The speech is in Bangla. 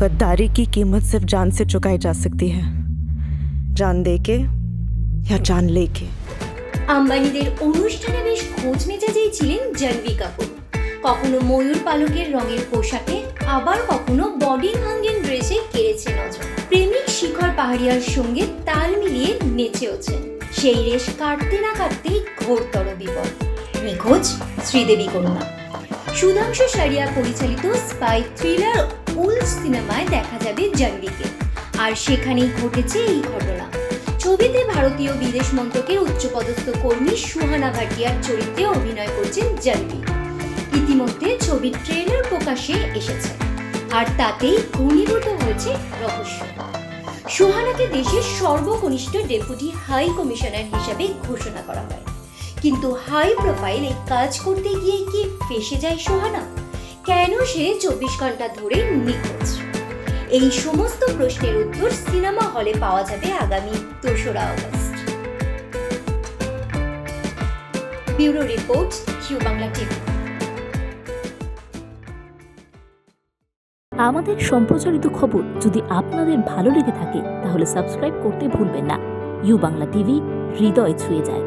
गद्दारी की कीमत सिर्फ जान से चुकाई जा सकती है जान दे के या जान लेके আম্বানিদের অনুষ্ঠানে বেশ খোঁজ মেজাজেই ছিলেন জাহ্নবী কাপুর কখনো ময়ূর পালকের রঙের পোশাকে আবার কখনো বডি ভাঙ্গেন ড্রেসে কেড়েছে নজর প্রেমিক শিখর পাহাড়িয়ার সঙ্গে তাল মিলিয়ে নেচেওছেন সেই রেশ কাটতে না কাটতেই ঘোরতর বিপদ নিখোঁজ শ্রীদেবী কন্যা সুধাংশু সারিয়া পরিচালিত স্পাই থ্রিলার উলস সিনেমায় দেখা যাবে জাহ্নবীকে আর সেখানেই ঘটেছে এই ঘটনা। ছবিতে ভারতীয় বিদেশ মন্ত্রকের উচ্চপদস্থ কর্মী সুহানা ভাটিয়ার চরিত্রে অভিনয় করছেন জাহ্নবী ইতিমধ্যে ছবির ট্রেলার প্রকাশে এসেছে। আর তাতেই ঘনীভূত হয়েছে রহস্য। সুহানাকে দেশের সর্বকনিষ্ঠ ডেপুটি হাই কমিশনার হিসাবে ঘোষণা করা হয়। কিন্তু হাই প্রোফাইল কাজ করতে গিয়ে কি ফেসে যায় সুহানা? কেন সে চব্বিশ ঘণ্টা ধরে নিখোঁজ? এই সমস্ত প্রশ্নের উত্তর সিনেমা হলে পাওয়া যাবে আগামী দোসরা August bureau report Q Bangla TV. আমাদের সম্প্রচারিত খবর যদি আপনাদের ভালো লেগে থাকে, তাহলে সাবস্ক্রাইব করতে ভুলবেন না। ইউ বাংলা টিভি, হৃদয় ছুঁয়ে যায়।